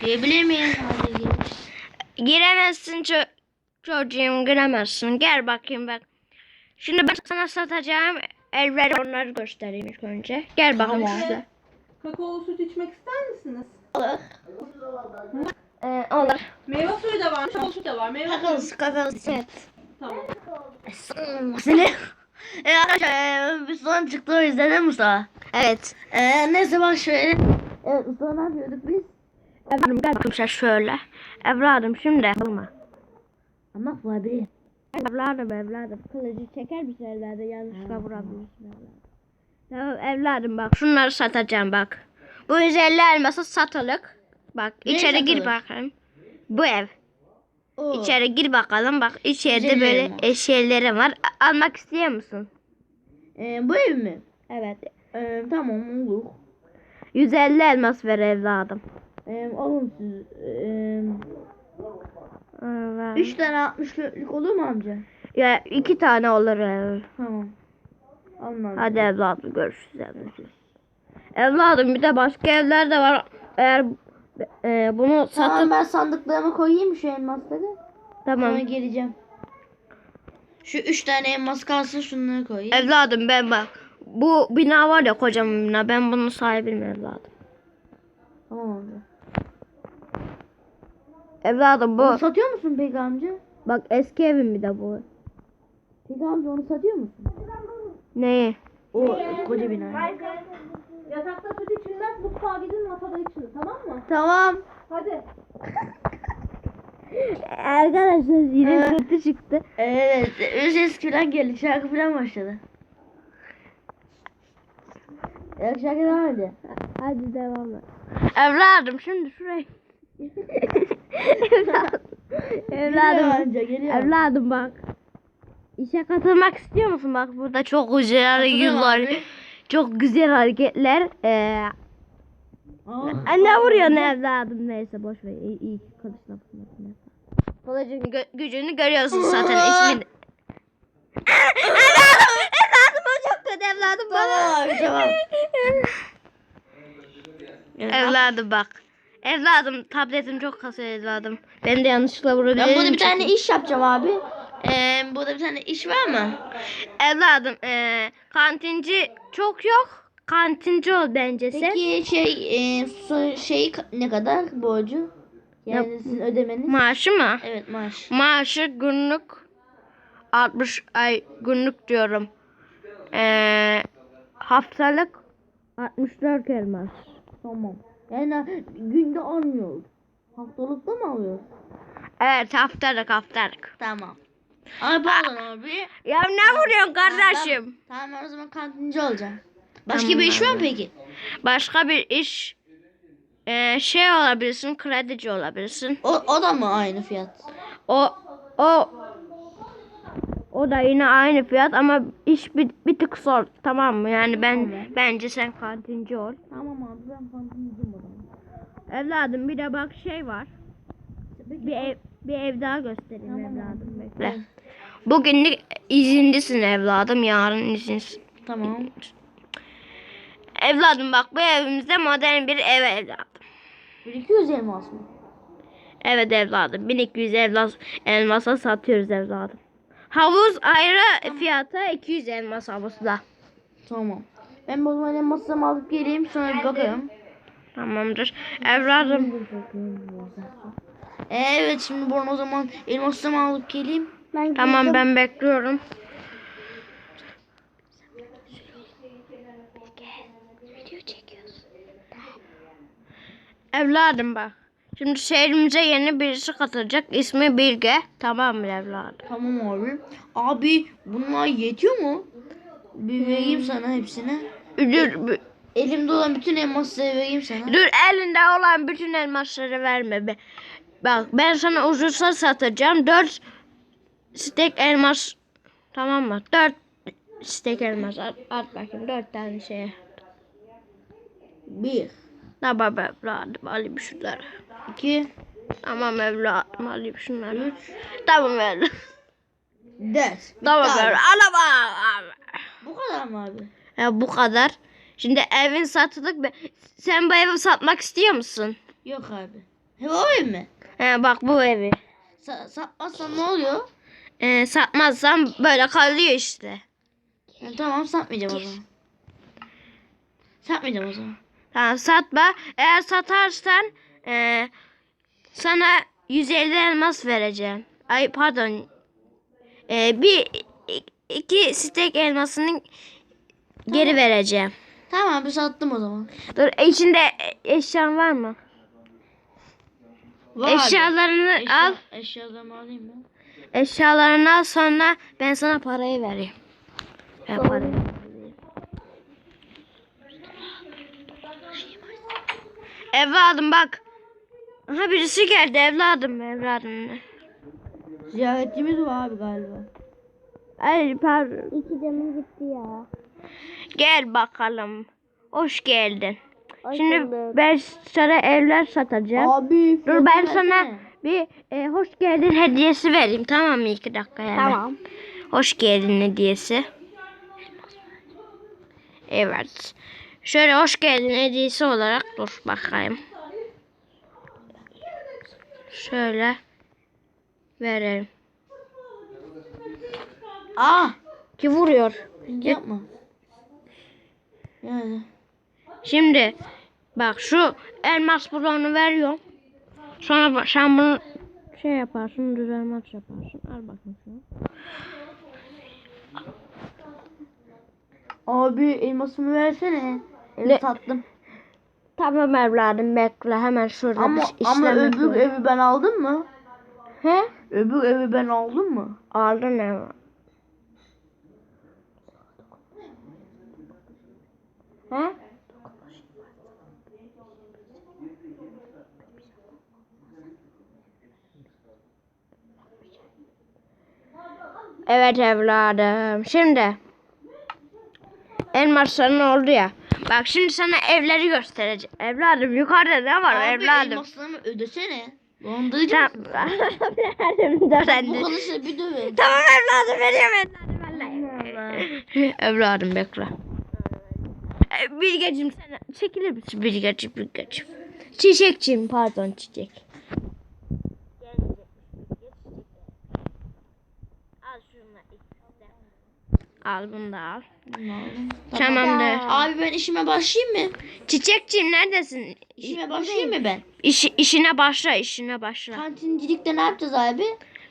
Girebilir miyim? Giremezsin ço- çocuğum giremezsin. Gel bakayım bak. Şimdi ben sana satacağım evleri onları göstereyim ilk önce. Gel bakalım Tamam. Kakaolu süt içmek ister misiniz? Ee, olur. Meyve suyu da var, kakaolu süt de var. Meyve suyu. Kakası kakası. Evet. Tamam. Seni. E arkadaşlar e, biz sonra çıktı o yüzden değil mi Mustafa? Evet. E, neyse bak şöyle. Evet Mustafa ne yapıyorduk biz? Evladım gel bakalım sen şöyle. Evladım şimdi. Ama bu abi. Evladım evladım kılıcı çeker misin evladım yanlışlıkla vurabilirsin evladım. Tamam evladım bak şunları satacağım bak. Bu 150 elması satılık. Bak Ne içeri gir satılık? bakalım. Bu ev. Oo. İçeri gir bakalım bak içeride 150 böyle var. A- almak istiyor musun? E, bu ev mi? Evet. E, tamam olur. 150 elmas ver evladım. E, alın siz. E, Evet. üç tane 60 dörtlük olur mu amca? Ya iki tane olur ev. Tamam. Amca. Hadi evladım görüşürüz evladım. Evladım bir de başka evler de var. Eğer e, bunu Tamam satıp ben sandıklarıma koyayım şu elmasları. tamam. Sonra geleceğim. Şu üç tane elmas kalsın şunları koyayım. Evladım ben bak. Bu bina var ya kocaman bina. Ben bunun sahibiyim evladım. Tamam amca. Evladım bu. Onu satıyor musun peki amca? Bak eski evim bir de bu. Peki amca onu satıyor musun? Neyi? O koca bina. Yatakta süt içilmez, mutfağa gidin masada içilir tamam mı? Tamam. Hadi. Arkadaşlar yine Evet. kötü çıktı. Evet. Ses falan geldi. Şarkı falan başladı. Evet şarkı devam ediyor. Hadi devam et. Evladım şimdi şuraya. Evladım. Evladım. geliyor. Evladım bak. İşe katılmak istiyor musun? Bak burada çok güzel abi. Çok güzel hareketler. Ee, Aa, ne vuruyorsun evladım? Neyse boş ver. İyi, iyi vurmasın. Kılıcın gö- gücünü görüyorsun zaten ismini. evladım! Evladım o çok kötü evladım bana. Tamam tamam. Evladım bak. Evladım tabletim çok kasıyor evladım. Ben de yanlışlıkla vurabilirim. Ben burada bir tane iş yapacağım abi. Ee, burada bir tane iş var mı? Evladım eee kantinci çok yok. Kantinci ol bence sen. Peki şey e, su, şey ne kadar borcu? Yani sizin ödemeniz? Maaşı mı? evet maaş. Maaşı günlük 60 ay günlük diyorum. Eee haftalık 64 elmas. Tamam. Yani günde almıyoruz. Haftalıkta mı alıyoruz? Evet haftalık haftalık. Tamam. Abi pardon abi. Ya ne vuruyorsun kardeşim? Tamam ben o zaman kantinci olacağım. Başka Tamam bir iş var mı peki? Başka bir iş eee, şey olabilirsin, kredici olabilirsin. O, o da mı aynı fiyat? O o o da yine aynı fiyat ama iş bir, bir tık zor tamam mı? Yani ben Tamam. bence sen kantinci ol. Tamam abi ben kantinciyim o zaman. Evladım bir de bak şey var. Bir ev bir ev daha göstereyim Tamam evladım abi. bekle. Bugünlük izinlisin evladım, yarın izinsin. Tamam. Evladım bak bu evimizde modern bir ev evladım. 1200 elmas mı? Evet evladım 1200 elmas, elmasa satıyoruz evladım. Havuz ayrı fiyata 200 elmas havuzda. Tamam. Ben bu zaman elmasımı alıp geleyim sonra bir bakarım. Tamamdır. Evladım Evet şimdi ben o zaman elmasımı alıp geleyim. Ben tamam ben bekliyorum. Evladım bak. Şimdi şehrimize yeni birisi katılacak. İsmi Bilge. Tamam mı evladım? Tamam abi. Abi bunlar yetiyor mu? Bir vereyim sana hepsini. Dur, b- Elimde olan bütün elmasları vereyim sana. dur elinde olan bütün elmasları verme be. Bak ben sana ucuza satacağım. 4 stek elmas. Tamam mı? 4 stek elmas. At, at bakayım 4 tane şey. Bir, Tamam evladım alayım şunları. iki, Tamam evladım alayım şunları. Tamam evladım. dört. Tamam Bitti evladım. Alamam. Bu kadar mı abi? Ya bu kadar. Şimdi evin satılık. be- Sen bu evi satmak istiyor musun? Yok abi. He o ev mi? He bak bu evi. Sa satmazsan ne oluyor? Ee, satmazsam böyle kalıyor işte. Ha, tamam satmayacağım o zaman. Satmayacağım o zaman. Tamam satma. Eğer satarsan ee, sana 150 elmas vereceğim. Ay pardon. Ee, bir iki stek elmasını geri vereceğim. Tamam bir sattım o zaman. Dur içinde eşyan var mı? Var abi. Eşyalarını Eşya- al. Eşyalarımı alayım ben. Eşyalarını al sonra ben sana parayı vereyim. Ben parayı. Evladım bak. Aha birisi geldi evladım evladım. Ziyaretçimiz var abi galiba. Ay pardon. İki canım gitti ya. Gel bakalım. Hoş geldin. Hoş Şimdi bulduk. ben sana evler satacağım. Abi Dur ben fiyatı sana versene. bir e, hoş geldin hediyesi vereyim tamam mı? İki dakika yani. Tamam. Hoş geldin hediyesi. Evet. Şöyle hoş geldin hediyesi olarak dur bakayım. Şöyle verelim. Aa. Ki vuruyor. Yapma. Yani. Şimdi bak şu elmas bloğunu veriyorum. Sonra sen bunu şey yaparsın düzelmez yaparsın. Al bakayım şunu. Abi elmasımı versene. Evi sattım. Tamam evladım bekle hemen şurada Ama bir ama öbür yapıyorum. evi ben aldım mı? He? Öbür evi ben aldım mı? Aldın ev. He? Evet evladım. Şimdi elmasların oldu ya. Bak şimdi sana evleri göstereceğim. Evladım yukarıda ne var Abi evladım? elmaslarımı ödesene. Dolandırıcı Tamam. mısın? Evladım sen Bu de. konuşsa bir dövün. Tamam evladım veriyorum evladım vallahi. evladım bekle. Ee, Bilgeciğim sen çekilir misin Bilgeciğim Bilgeciğim? Çiçekçiğim pardon çiçek. Al şunu Al bunu da al. Tamamdır. Abi ben işime başlayayım mı? Çiçekçiğim neredesin? İşime başlayayım mı ben? İşi, işine başla işine başla. Kantincilikte ne yapacağız abi?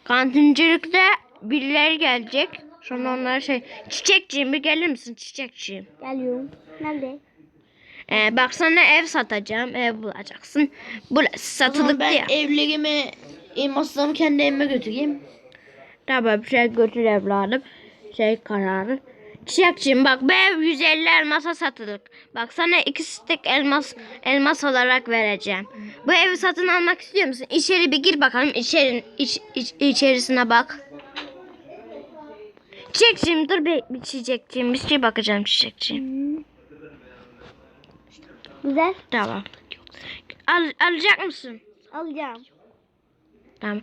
Kantincilikte birileri gelecek. Sonra onlara şey çiçekçiğim bir gelir misin çiçekçiğim? Geliyorum. Nerede? Ee, bak sana ev satacağım. Ev bulacaksın. Burası satılık ben ya. evlerimi, elmaslarımı kendi evime götüreyim. Tamam şey götür evladım. Şey kararı. Çiçekçiğim bak bu ev 150 elmasa satılık. Bak sana iki stek elmas elmas olarak vereceğim. Bu evi satın almak istiyor musun? İçeri bir gir bakalım. İçeri, iç, iç- içerisine bak. Çiçekçiğim dur bir, bir çiçekçiğim. Bir şey bakacağım çiçekçiğim. Güzel. Tamam. Al, alacak mısın? Alacağım. Tamam.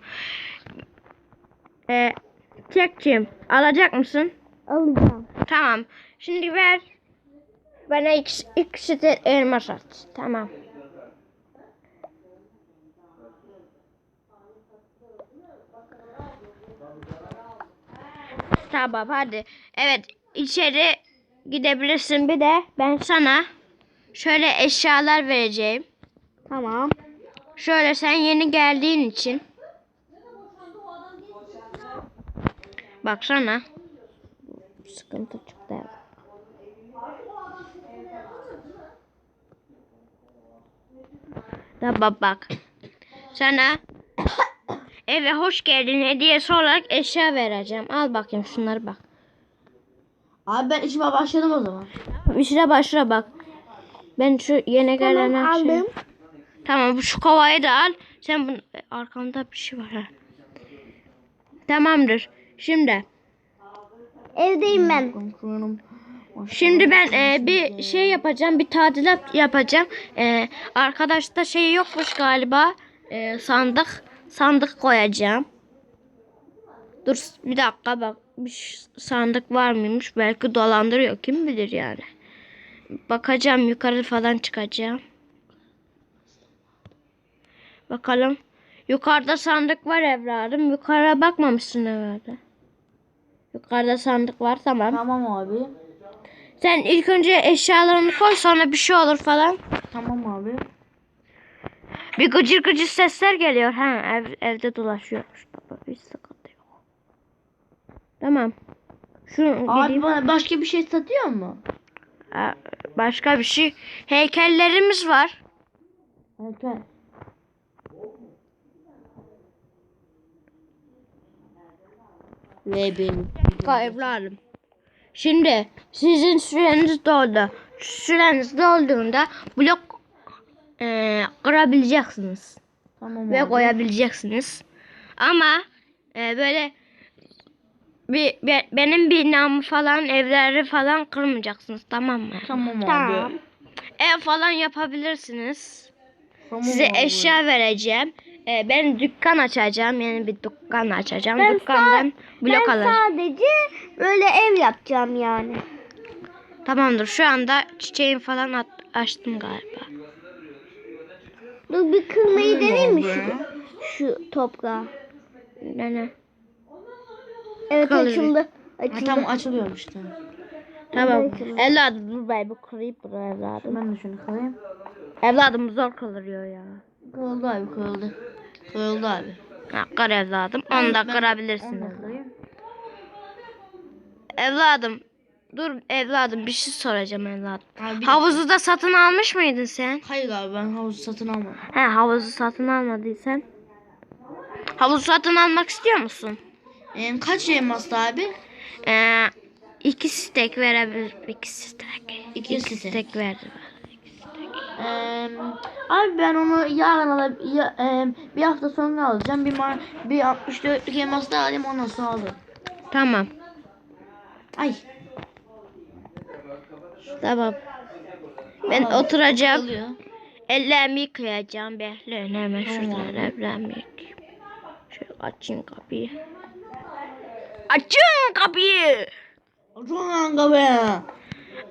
Ee, çiçekçiğim alacak mısın? Alacağım. Tamam. Şimdi ver. Bana ikisi, ikisi de elmas at. Tamam. Tamam hadi. Evet içeri gidebilirsin. Bir de ben sana şöyle eşyalar vereceğim. Tamam. Şöyle sen yeni geldiğin için. Baksana. Sıkıntı çıktı. Tamam bak. Sana eve hoş geldin hediyesi olarak eşya vereceğim. Al bakayım şunları bak. Abi ben işime başladım o zaman. İşine başla bak. Ben şu yeni gelen Tamam aldım. Tamam bu şu kovayı da al. Sen bunu arkamda bir şey var ha. Tamamdır. Şimdi Evdeyim ben. Şimdi ben e, bir şey yapacağım. Bir tadilat yapacağım. E, arkadaşta şey yokmuş galiba. E, sandık sandık koyacağım. Dur bir dakika bak. Bir sandık var mıymış? Belki dolandırıyor. Kim bilir yani. Bakacağım yukarı falan çıkacağım. Bakalım. Yukarıda sandık var evladım. Yukarıya bakmamışsın herhalde. Yukarıda sandık var tamam. Tamam abi. Sen ilk önce eşyalarını koy sonra bir şey olur falan. Tamam abi. Bir gıcır gıcır sesler geliyor. Ha ev, evde dolaşıyormuş baba. Hiç sıkıntı yok. Tamam. Şu Abi bana başka bir şey satıyor mu? Başka bir şey. Heykellerimiz var. Evet. Ve benim. evladım. Şimdi sizin süreniz doldu. Süreniz dolduğunda blok eee kırabileceksiniz Tamam ve abi. koyabileceksiniz. Ama eee, böyle bir, be- benim binamı falan evleri falan kırmayacaksınız tamam mı? Tamam abi. Tamam. Ev falan yapabilirsiniz. Tamam Size abi. eşya vereceğim. Eee, ben dükkan açacağım. Yani bir dükkan açacağım. Ben Dükkandan blok ben alacağım. sadece böyle ev yapacağım yani. Tamamdır. Şu anda çiçeğim falan at- açtım galiba. Dur bir kırmayı deneyim mi şu, şu toprağı? Ne ne? Evet Kalır. açıldı. Ha, Açıldı. tamam açılıyormuş işte. Tamam. açıldı. Evladım dur ben bu kırayım bunu evladım. Ben de şunu kırayım. Evladım zor kırılıyor ya. Kırıldı abi kırıldı. Kırıldı abi. Ha, kır evladım. Onu da kırabilirsin. Evladım. Dur evladım bir şey soracağım evladım. Abi, Havuzu da satın almış mıydın sen? Hayır abi ben havuzu satın almadım. He havuzu satın almadıysan. Havuzu satın almak istiyor musun? Ee, kaç elmaslı abi? Ee, iki stek verebilir. İki stek. İki İki stek. stek verdi. Ee, abi ben onu yarın alıp ya, e, bir hafta sonra alacağım. Bir mar bir 64'lük elmas daha alayım ondan sonra alırım. Tamam. Ay. Tamam. Ben Abi, oturacağım. oluyor. Ellerimi yıkayacağım. Bekleyin hemen Tamam şuradan ellerimi yıkayayım. Şöyle açayım kapıyı. Açın kapıyı. Çok be.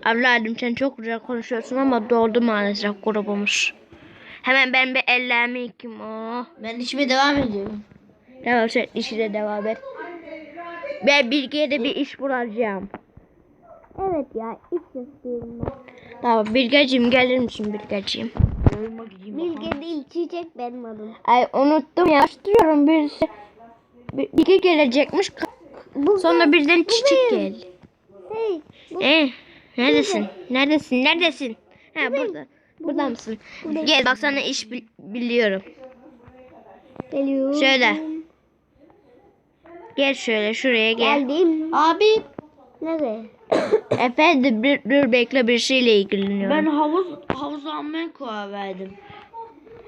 Evladım sen çok güzel konuşuyorsun ama doldu maalesef grubumuz. Hemen ben bir ellerimi yıkayayım. Oh. Ben işime devam ediyorum. Tamam sen işine devam et. Ben Bilge'ye de bir iş bulacağım. Evet ya iş istiyorum. Tamam Bilgeciğim gelir misin Bilgeciğim? Bilge değil çiçek benim adım. Ay unuttum ya. Araştırıyorum birisi. Bir- Bilge gelecekmiş. Sonra birden çiçek geldi. Hey Ee, neredesin? Neredesin? Neredesin? Ha burada. Burada mısın? Gel bak sana iş bil- biliyorum. geliyor. Şöyle. Gel şöyle şuraya gel. Geldim. Abi Nereye? Efendim dur, dur bekle bir şeyle ilgileniyorum. ben havuz havuz almaya karar verdim.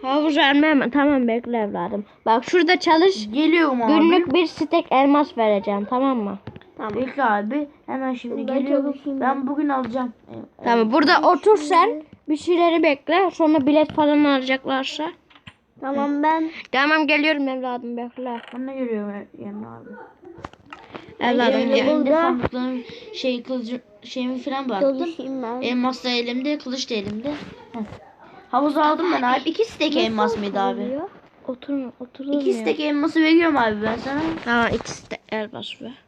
Havuz vermem. Tamam bekle evladım. Bak şurada çalış. Geliyorum abi. Günlük bir stek elmas vereceğim tamam mı? Tamam. Bekle abi. Hemen şimdi Ben geliyorum. Ben bugün alacağım. Ee, Tamam burada otur sen. Bir şeyleri bekle. Sonra bilet falan alacaklarsa. Tamam ben Tamam geliyorum evladım bekle. Ben de geliyorum yanına abi. Evladım gel. elimde Burada. sandıklarım şey kılıcı şeyimi falan bıraktım. ben. Elmas da elimde, kılıç da elimde. Heh. Havuz aldım ben abi. İki stek elmas mıydı abi? Oturma oturur İki ya. stek elması veriyorum abi ben sana. Tamam ikisi de elmas ver.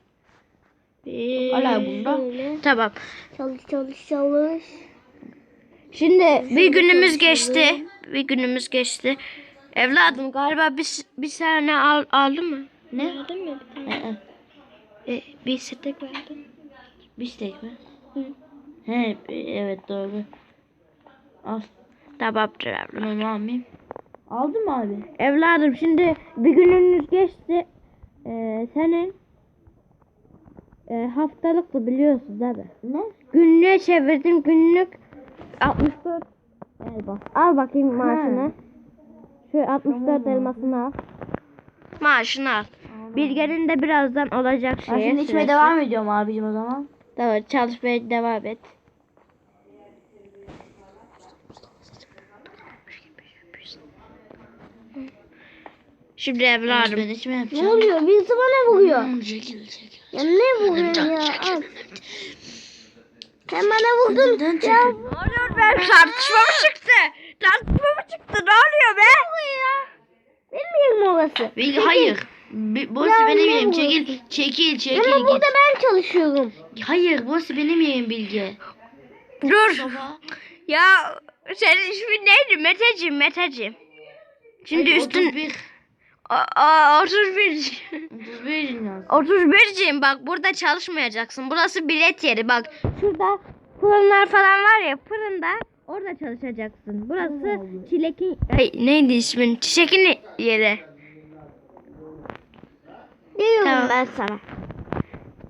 Bir... Hala bunda. Şöyle. Tamam. Çalış çalış çalış. Şimdi bir günümüz geçti. Bir günümüz geçti. Evladım galiba bir, bir tane al, aldı mı? Ne? Verdin mi bir tane? Ee, E, bir stek verdin. bir stek mi? Hı. He, evet doğru. Al. Tamamdır evladım. Bunu almayayım. Aldın mı abi? Evladım şimdi bir gününüz geçti. Ee, senin e, haftalıktı biliyorsun değil mi? Ne? Günlüğe çevirdim günlük 64 elmas. Al bakayım maaşını. Şu 64 elmasını al. Maaşını al. Bilge'nin de birazdan olacak şey. şimdi içmeye devam ediyorum abicim o zaman. Tamam çalışmaya devam et. Şimdi evladım. Ne oluyor? Birisi bana vuruyor. Hmm, çekil çekil. Ya ne vuruyor ya? Al. Sen bana vurdun. Ya Ne oluyor be? Tartışma mı çıktı? Tartışma mı çıktı? Ne oluyor be? burası. Bilge hayır. Bi- Burası Ya benim ne yerim. Çekil, çekil, çekil Ama git. burada ben çalışıyorum. Hayır, burası benim yerim Bilge. Dur. Baba. Ya senin ismin neydi? Meteciğim, Meteciğim. Şimdi Hayır, üstün 31. Aa, aa, 31. 31 yazdı. 31'ciğim bak burada çalışmayacaksın. Burası bilet yeri bak. Şurada fırınlar falan var ya fırında orada çalışacaksın. Burası çilekin Ay, neydi ismin? Çiçekin yeri. Diyorum Tamam. ben sana.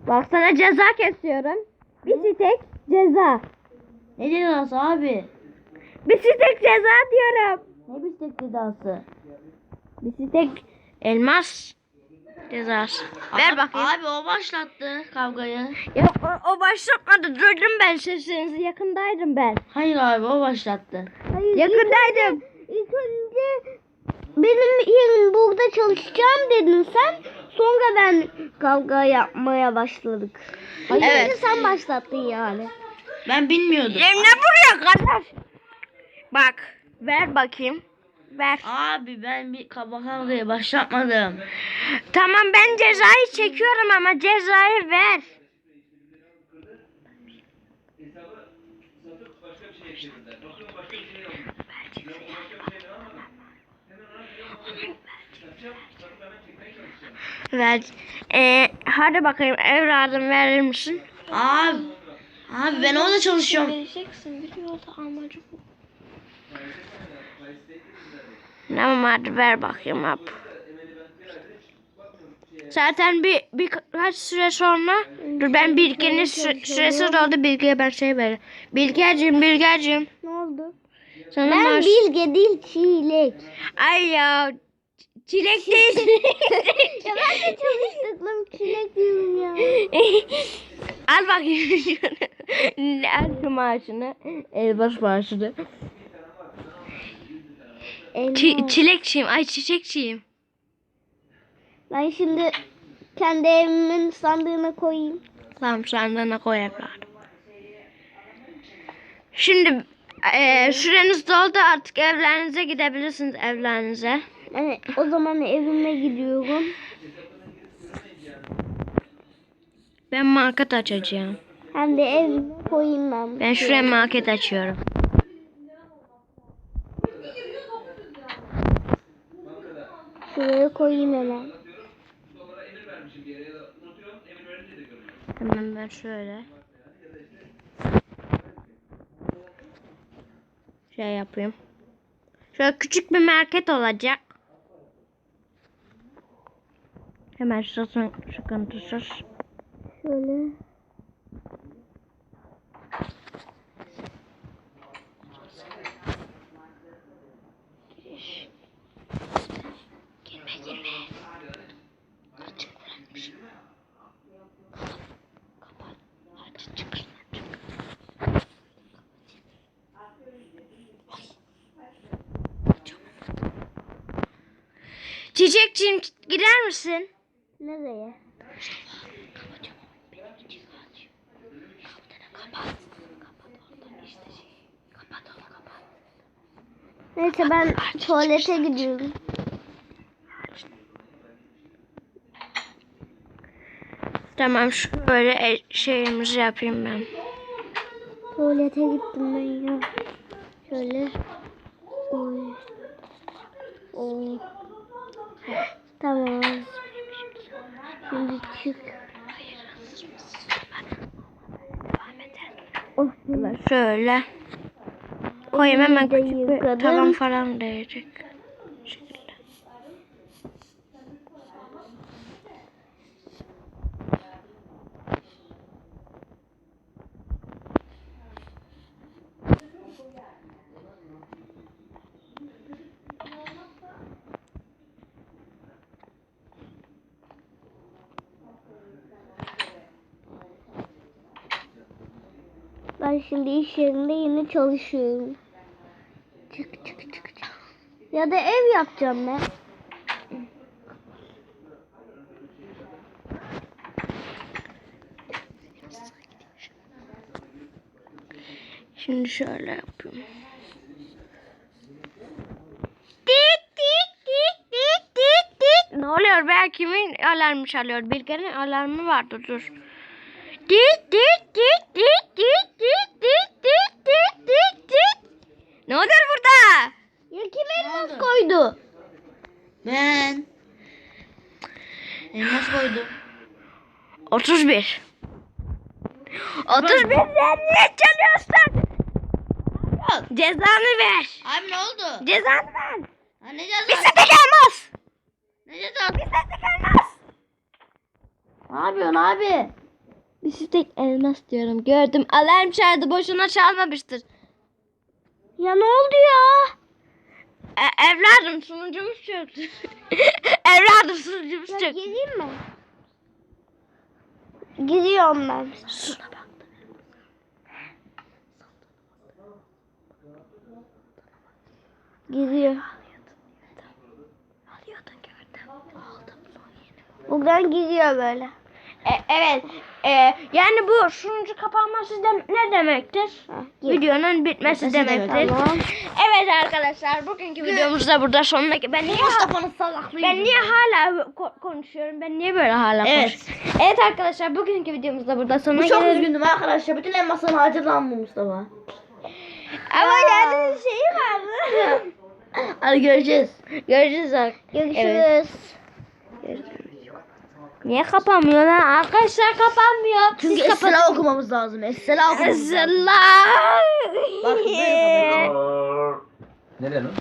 Bak sana ceza kesiyorum. Bir stek ceza. Ne cezası abi? Bir stek ceza diyorum. Ne bistek cezası? Bir stek elmas cezası. Ver bakayım. Abi o başlattı kavgayı. Ya o, o başlatmadı. Durdum ben sesinizi. Yakındaydım ben. Hayır abi o başlattı. Yakındaydım. İlk önce benim yerim burada çalışacağım dedin sen. Sonra ben kavga yapmaya başladık. Hayır. Evet. sen başlattın yani. Ben bilmiyordum. Cem ne buraya kardeş? Bak. Ver bakayım. Ver. Abi ben bir kaba kavgayı başlatmadım. Tamam ben cezayı çekiyorum ama cezayı ver. Ver. Ee, hadi bakayım evladım verir misin? Abi Abi ben orada çalışıyorum. Vereceksin biliyorsa amacı bu. Tamam hadi ver bakayım ab. Zaten bir birkaç süre sonra dur ben Bilge'nin sü- süresi doldu Bilge'ye ben şey veririm. Bilgeciğim Bilgeciğim. Ne oldu? Sana Ben maaş- bilge değil çilek. Ay ya çilek değil. ya ben de çalıştıklım çilek diyorum ya. Al bakayım şunu. Al şu maaşını. Elbaş maaşını. Çi- Elma. çilekçiyim. Ay çiçekçiyim. Ben şimdi kendi evimin sandığına koyayım. Tamam sandığına koy evladım. Şimdi eee süreniz doldu artık evlerinize gidebilirsiniz evlerinize. Yani o zaman evime gidiyorum. Ben market açacağım. Hem de evime koyayım ben. Ben şuraya market açıyorum. Şuraya koyayım hemen. Hemen ben şöyle. Şey yapayım. Şöyle küçük bir market olacak. Hemen satın sıkıntısız. Şöyle. Girme girme. Açık bırakmışım. Kapat. Hadi çık şuradan çık. Çiçekçiğim gider misin? Nereye? Neyse ben tuvalete gidiyorum. Tamam şöyle e- şeyimizi yapayım ben. Tuvalete gittim ben ya. Şöyle. Oy. Oy. Tamam. Şimdi çık. Oh, şöyle koyayım hemen küçük bir tavan falan değecek. Şimdi iş yerinde yine çalışıyorum. Çık çık çık çık. Ya da ev yapacağım ben. Şimdi şöyle yapıyorum. Dik çalıyor veya kimin alarmı çalıyor? Bilge'nin alarmı vardı dur. Dit dit 31. 31 sen niye çalıyorsun? Cezanı ver. Abi ne oldu? Cezanı ver. Ha, ne Bir cezası? sete gelmez. Ne cezası? Bir sete gelmez. Ne yapıyorsun abi? Bir stek elmas diyorum. Gördüm. Alarm çaldı. Boşuna çalmamıştır. Ya ne oldu ya? E, evladım sunucumuz çöktü. evladım sunucumuz çöktü. gireyim mi? Gidiyorum ben. Şuna bak. Gidiyor. Buradan gidiyor böyle. E, evet. E, yani bu sunucu kapanması dem- ne demektir? gir. Videonun bitmesi Bitmesi demektir. demek, tamam. Evet arkadaşlar bugünkü videomuz da burada sonuna ben niye Mustafa'nın salaklığı. ben niye hala ko- konuşuyorum? Ben niye böyle hala Evet. konuşuyorum? Evet arkadaşlar bugünkü videomuz da burada sonuna Bu çok gelelim. üzgündüm arkadaşlar. Bütün elmaslarını harcadı lan bu Mustafa. Ama yani şeyi vardı. Hadi göreceğiz. Görüşürüz. Görüşürüz. Niye kapanmıyor lan? Arkadaşlar kapanmıyor. Çünkü Esra okumamız lazım. Esra okumamız lazım. Allah. Bak böyle kapatacağım. Nereye lan?